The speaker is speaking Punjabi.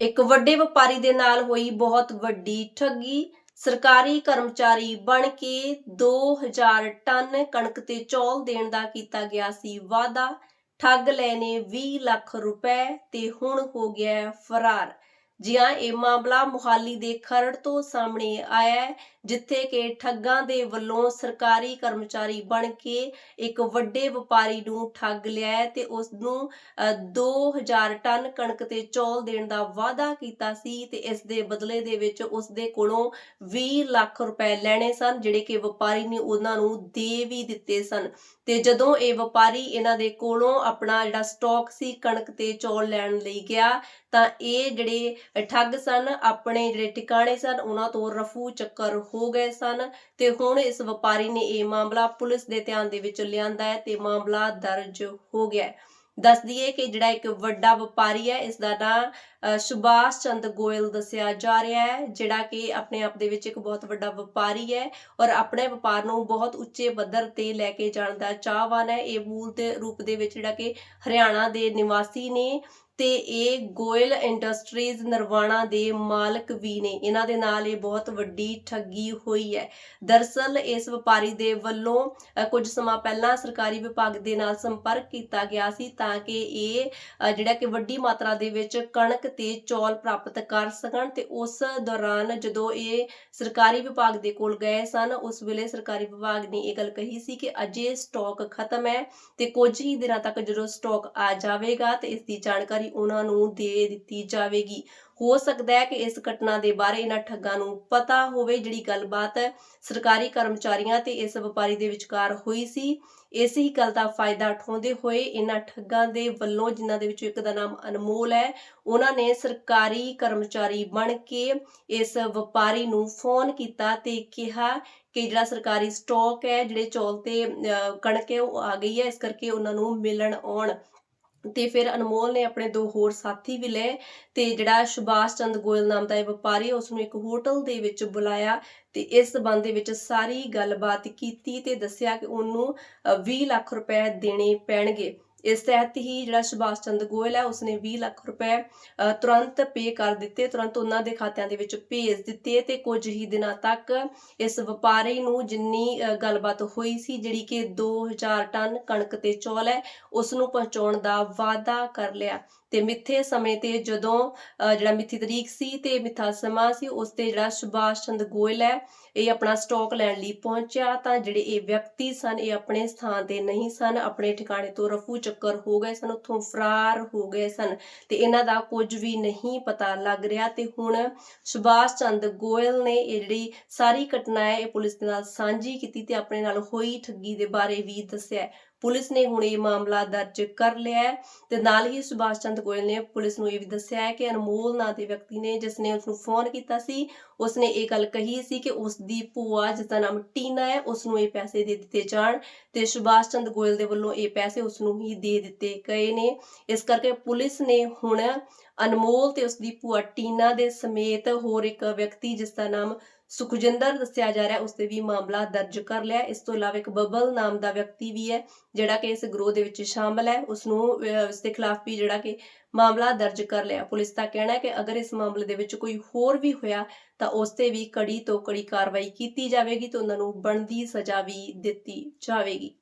ਇੱਕ ਵੱਡੇ ਵਪਾਰੀ ਦੇ ਨਾਲ ਹੋਈ ਬਹੁਤ ਵੱਡੀ ਠੱਗੀ। ਸਰਕਾਰੀ ਕਰਮਚਾਰੀ ਬਣ ਕੇ 2000 ਟਨ ਕਣਕ ਤੇ ਚੌਲ ਦੇਣ ਦਾ ਕੀਤਾ ਗਿਆ ਸੀ ਵਾਅਦਾ। ਠੱਗ ਲੈ ਨੇ 20 ਲੱਖ ਰੁਪਏ ਤੇ ਹੁਣ ਹੋ ਗਿਆ ਫਰਾਰ। ਜੀ ਹਾਂ ਇਹ ਮਾਮਲਾ ਮੁਹਾਲੀ ਦੇ ਖਰੜ ਤੋਂ ਸਾਹਮਣੇ ਆਇਆ ਜਿੱਥੇ ਕਿ ਠੱਗਾਂ ਦੇ ਵੱਲੋਂ ਸਰਕਾਰੀ ਕਰਮਚਾਰੀ ਬਣ ਕੇ ਇੱਕ ਵੱਡੇ ਵਪਾਰੀ ਨੂੰ ਠੱਗ ਲਿਆ ਤੇ ਉਸ ਨੂੰ 2000 ਟਨ ਕਣਕ ਤੇ ਚੌਲ ਦੇਣ ਦਾ ਵਾਅਦਾ ਕੀਤਾ ਸੀ ਤੇ ਇਸ ਦੇ ਬਦਲੇ ਦੇ ਵਿੱਚ ਉਸ ਦੇ ਕੋਲੋਂ 20 ਲੱਖ ਰੁਪਏ ਲੈਣੇ ਸਨ, ਜਿਹੜੇ ਕਿ ਵਪਾਰੀ ਨੇ ਉਹਨਾਂ ਨੂੰ ਦੇ ਵੀ ਦਿੱਤੇ ਸਨ। ਤੇ ਜਦੋਂ ਇਹ ਵਪਾਰੀ ਇਹਨਾਂ ਦੇ ਕੋਲੋਂ ਆਪਣਾ ਜਿਹੜਾ ਸਟਾਕ ਸੀ ਕਣਕ ਤੇ ਚੌਲ ਲੈਣ ਲਈ ਗਿਆ, ਤਾਂ ਇਹ ਜਿਹੜੇ ਠੱਗ ਸਨ, ਆਪਣੇ ਜਿਹੜੇ ਟਿਕਾਣੇ ਸਨ, ਉਹਨਾਂ ਤੋਂ ਰਫੂ ਚੱਕਰ ਹੋ ਗਏ ਸਨ ਤੇ ਹੁਣ ਇਸ ਵਪਾਰੀ ਨੇ ਇਹ ਮਾਮਲਾ ਪੁਲਿਸ ਦੇ ਧਿਆਨ ਦੇ ਵਿੱਚ ਲਿਆਂਦਾ ਹੈ ਤੇ ਮਾਮਲਾ ਦਰਜ ਹੋ ਗਿਆ ਹੈ। ਦੱਸ ਦਈਏ ਕਿ ਜਿਹੜਾ ਇੱਕ ਵੱਡਾ ਵਪਾਰੀ ਹੈ, ਇਸ ਦਾ ਨਾਂ ਸੁਭਾਸ਼ ਚੰਦ ਗੋਇਲ ਦੱਸਿਆ ਜਾ ਰਿਹਾ ਹੈ, ਜਿਹੜਾ ਕਿ ਆਪਣੇ ਆਪ ਦੇ ਵਿੱਚ ਇੱਕ ਬਹੁਤ ਵੱਡਾ ਵਪਾਰੀ ਹੈ ਔਰ ਆਪਣੇ ਵਪਾਰ ਨੂੰ ਬਹੁਤ ਉੱਚੇ ਪੱਧਰ ਤੇ ਲੈ ਕੇ ਜਾਣ ਦਾ ਚਾਹਵਾਨ ਹੈ। ਇਹ ਮੂਲ ਦੇ ਰੂਪ ਦੇ ਵਿੱਚ ਜਿਹੜਾ ਕਿ ਹਰਿਆਣਾ ਦੇ ਨਿਵਾਸੀ ਨੇ ਤੇ ਇਹ ਗੋਇਲ ਇੰਡਸਟਰੀਜ਼ ਨਰਵਾਣਾ ਦੇ ਮਾਲਕ ਵੀ ਨੇ। ਇਹਨਾਂ ਦੇ ਨਾਲ ਇਹ ਬਹੁਤ ਵੱਡੀ ਠੱਗੀ ਹੋਈ ਹੈ। ਦਰਸਲ ਇਸ ਵਪਾਰੀ ਦੇ ਵੱਲੋਂ ਕੁਝ ਸਮਾਂ ਪਹਿਲਾਂ ਸਰਕਾਰੀ ਵਿਭਾਗ ਦੇ ਨਾਲ ਸੰਪਰਕ ਕੀਤਾ ਗਿਆ ਸੀ ਤਾਂ ਕਿ ਇਹ ਜਿਹੜਾ ਕਿ ਵੱਡੀ ਮਾਤਰਾ ਦੇ ਵਿੱਚ ਕਣਕ ਤੇ ਚੌਲ ਪ੍ਰਾਪਤ ਕਰ ਸਕਣ ਤੇ ਉਸ ਦੌਰਾਨ ਜਦੋਂ ਇਹ ਸਰਕਾਰੀ ਵਿਭਾਗ ਦੇ ਕੋਲ ਗਏ ਸਨ, ਉਸ ਵੇਲੇ ਸਰਕਾਰੀ ਵਿਭਾਗ ਨੇ ਇਹ ਗੱਲ ਕਹੀ ਸੀ ਕਿ ਅਜੇ ਸਟਾਕ ਖਤਮ ਹੈ ਤੇ ਕੁਝ ਹੀ ਦਿਨਾਂ ਤੱਕ ਜਦੋਂ ਸਟਾਕ ਆ ਜਾਵੇਗਾ ਤੇ ਇਸ ਦੀ ਜਾਣਕਾਰੀ ਉਹਨਾਂ ਨੂੰ ਦੇ ਦਿੱਤੀ ਜਾਵੇਗੀ। ਹੋ ਸਕਦਾ ਹੈ ਕਿ ਇਸ ਘਟਨਾ ਦੇ ਬਾਰੇ ਇਹਨਾਂ ਠੱਗਾਂ ਨੂੰ ਪਤਾ ਹੋਵੇ, ਜਿਹੜੀ ਗੱਲਬਾਤ ਸਰਕਾਰੀ ਕਰਮਚਾਰੀਆਂ ਤੇ ਇਸ ਵਪਾਰੀ ਦੇ ਵਿਚਕਾਰ ਹੋਈ ਸੀ। ਇਸੇ ਹੀ ਗੱਲ ਦਾ ਫਾਇਦਾ ਉਠਾਉਂਦੇ ਹੋਏ ਇਹਨਾਂ ਠੱਗਾਂ ਦੇ ਵੱਲੋਂ, ਜਿਨ੍ਹਾਂ ਦੇ ਵਿੱਚੋਂ ਇੱਕ ਦਾ ਨਾਮ ਅਨਮੋਲ ਹੈ, ਉਹਨਾਂ ਨੇ ਸਰਕਾਰੀ ਕਰਮਚਾਰੀ ਬਣ ਕੇ ਇਸ ਵਪਾਰੀ ਨੂੰ ਫੋਨ ਕੀਤਾ ਤੇ ਕਿਹਾ ਕਿ ਜਿਹੜਾ ਸਰਕਾਰੀ ਸਟਾਕ ਹੈ, ਜਿਹੜੇ ਚੌਲ ਤੇ ਕਣਕ ਹੈ, ਉਹ ਆ ਗਈ ਹੈ, ਇਸ ਕਰਕੇ ਉਹਨਾਂ ਨੂੰ ਮਿਲਣ ਆਉਣ। ਤੇ ਫਿਰ ਅਨਮੋਲ ਨੇ ਆਪਣੇ ਦੋ ਹੋਰ ਸਾਥੀ ਵੀ ਲਏ ਤੇ ਜਿਹੜਾ ਸੁਭਾਸ਼ ਚੰਦ ਗੋਇਲ ਨਾਮ ਦਾ ਇਹ ਵਪਾਰੀ ਉਸ ਨੂੰ ਇੱਕ ਹੋਟਲ ਦੇ ਵਿੱਚ ਬੁਲਾਇਆ ਤੇ ਇਸ ਸਬੰਧ ਦੇ ਵਿੱਚ ਸਾਰੀ ਗੱਲਬਾਤ ਕੀਤੀ ਤੇ ਦੱਸਿਆ ਕਿ ਉਹਨੂੰ ਅ, 20 ਲੱਖ ਰੁਪਏ ਦੇਣੇ ਪੈਣਗੇ। ਇਸ ਤਹਿਤ ਹੀ ਜਿਹੜਾ ਸੁਭਾਸ਼ ਚੰਦ ਗੋਇਲ ਹੈ ਉਸਨੇ 20 ਲੱਖ ਰੁਪਏ ਤੁਰੰਤ ਪੇ ਕਰ ਦਿੱਤੇ ਤੁਰੰਤ ਉਹਨਾਂ ਦੇ ਖਾਤਿਆਂ ਦੇ ਵਿੱਚ ਭੇਜ ਦਿੱਤੇ ਤੇ ਕੁਝ ਹੀ ਦਿਨਾਂ ਤੱਕ ਇਸ ਵਪਾਰੀ ਨੂੰ ਜਿੰਨੀ ਗੱਲਬਾਤ ਹੋਈ ਸੀ ਜਿਹੜੀ ਕਿ 2000 ਟਨ ਕਣਕ ਤੇ ਚੌਲ ਹੈ ਉਸ ਨੂੰ ਪਹੁੰਚਾਉਣ ਦਾ ਵਾਅਦਾ ਕਰ ਲਿਆ। ਤੇ ਮਿੱਥੇ ਸਮੇਂ ਤੇ ਜਦੋਂ ਅ, ਜਿਹੜਾ ਮਿੱਥੀ ਤਰੀਕ ਸੀ ਤੇ ਮਿੱਥਾ ਸਮਾਂ ਸੀ ਉਸ ਤੇ ਜਿਹੜਾ ਸੁਭਾਸ਼ ਚੰਦ ਗੋਇਲ ਹੈ ਇਹ ਆਪਣਾ ਸਟਾਕ ਲੈਣ ਲਈ ਪਹੁੰਚਿਆ। ਤਾਂ ਜਿਹੜੇ ਇਹ ਵਿਅਕਤੀ ਸਨ ਇਹ ਆਪਣੇ ਸਥਾਨ ਤੇ ਨਹੀਂ ਸਨ ਆਪਣੇ ਠਿਕਾਣੇ ਤੋਂ ਰਫੂ ਚੱਕਰ ਹੋ ਗਏ ਸਨ, ਉੱਥੋਂ ਫਰਾਰ ਹੋ ਗਏ ਸਨ ਤੇ ਇਹਨਾਂ ਦਾ ਕੁਝ ਵੀ ਨਹੀਂ ਪਤਾ ਲੱਗ ਰਿਹਾ ਤੇ ਹੁਣ ਸੁਭਾਸ਼ ਚੰਦ ਗੋਇਲ ਨੇ ਇਹ ਜਿਹੜੀ ਸਾਰੀ ਘਟਨਾ ਹੈ, ਇਹ ਪੁਲਿਸ ਨਾਲ ਸਾਂਝੀ ਕੀਤੀ ਤੇ ਆਪਣੇ ਨਾਲ ਹੋਈ ਠੱਗੀ ਦੇ ਬਾਰੇ ਵੀ ਦੱਸਿਆ ਪੁਲਿਸ ਨੇ ਹੁਣ ਇਹ ਮਾਮਲਾ ਦਰਜ ਕਰ ਲਿਆ ਹੈ ਤੇ ਨਾਲ ਹੀ ਸੁਭਾਸ਼ ਚੰਦ ਗੋਇਲ ਨੇ ਪੁਲਿਸ ਨੂੰ ਇਹ ਵੀ ਦੱਸਿਆ ਹੈ ਕਿ ਅਨਮੋਲ ਨਾਂ ਦੇ ਵਿਅਕਤੀ ਨੇ ਜਿਸ ਨੇ ਉਸ ਨੂੰ ਫੋਨ ਕੀਤਾ ਸੀ, ਉਸਨੇ ਇਹ ਗੱਲ ਕਹੀ ਸੀ ਕਿ ਉਸ ਦੀ ਭੂਆ, ਜਿਸ ਦਾ ਨਾਮ ਟੀਨਾ ਹੈ ਉਸ ਨੂੰ ਇਹ ਪੈਸੇ ਦੇ ਦਿੱਤੇ ਜਾਣ ਤੇ ਸੁਭਾਸ਼ ਚੰਦ ਗੋਇਲ ਦੇ ਵੱਲੋਂ ਇਹ ਪੈਸੇ ਉਸ ਨੂੰ ਹੀ ਦੇ ਦਿੱਤੇ ਗਏ ਨੇ। ਇਸ ਕਰਕੇ ਪੁਲਿਸ ਨੇ ਹੁਣ ਅਨਮੋਲ ਤੇ ਉਸ ਦੀ ਭੂਆ ਟੀਨਾ ਦੇ ਸਮੇਤ ਹੋਰ ਇੱਕ ਵਿਅਕਤੀ ਜਿਸ ਦਾ ਨਾਮ ਸੁਖਜਿੰਦਰ ਦੱਸਿਆ ਜਾ ਰਿਹਾ ਉਸ ਤੇ ਵੀ ਮਾਮਲਾ ਦਰਜ ਕਰ ਲਿਆ। ਇਸ ਤੋਂ ਇਲਾਵਾ ਇੱਕ ਬਬਲ ਨਾਮ ਦਾ ਵਿਅਕਤੀ ਵੀ ਹੈ, ਜਿਹੜਾ ਕਿ ਇਸ ਗਰੋਹ ਦੇ ਵਿੱਚ ਸ਼ਾਮਲ ਹੈ। ਉਸ ਨੂੰ ਉਸ ਦੇ ਖਿਲਾਫ ਵੀ ਜਿਹੜਾ ਕਿ ਮਾਮਲਾ ਦਰਜ ਕਰ ਲਿਆ। ਪੁਲਿਸ ਦਾ ਕਹਿਣਾ ਹੈ ਕਿ ਅਗਰ ਇਸ ਮਾਮਲੇ ਦੇ ਵਿੱਚ ਕੋਈ ਹੋਰ ਵੀ ਹੋਇਆ, ਤਾਂ ਉਸ ਤੇ ਵੀ ਕੜੀ ਤੋਂ ਕੜੀ ਕਾਰਵਾਈ ਕੀਤੀ ਜਾਵੇਗੀ ਤੇ ਉਹਨਾਂ ਨੂੰ ਬਣਦੀ ਸਜ਼ਾ ਵੀ ਦਿੱਤੀ ਜਾਵੇਗੀ।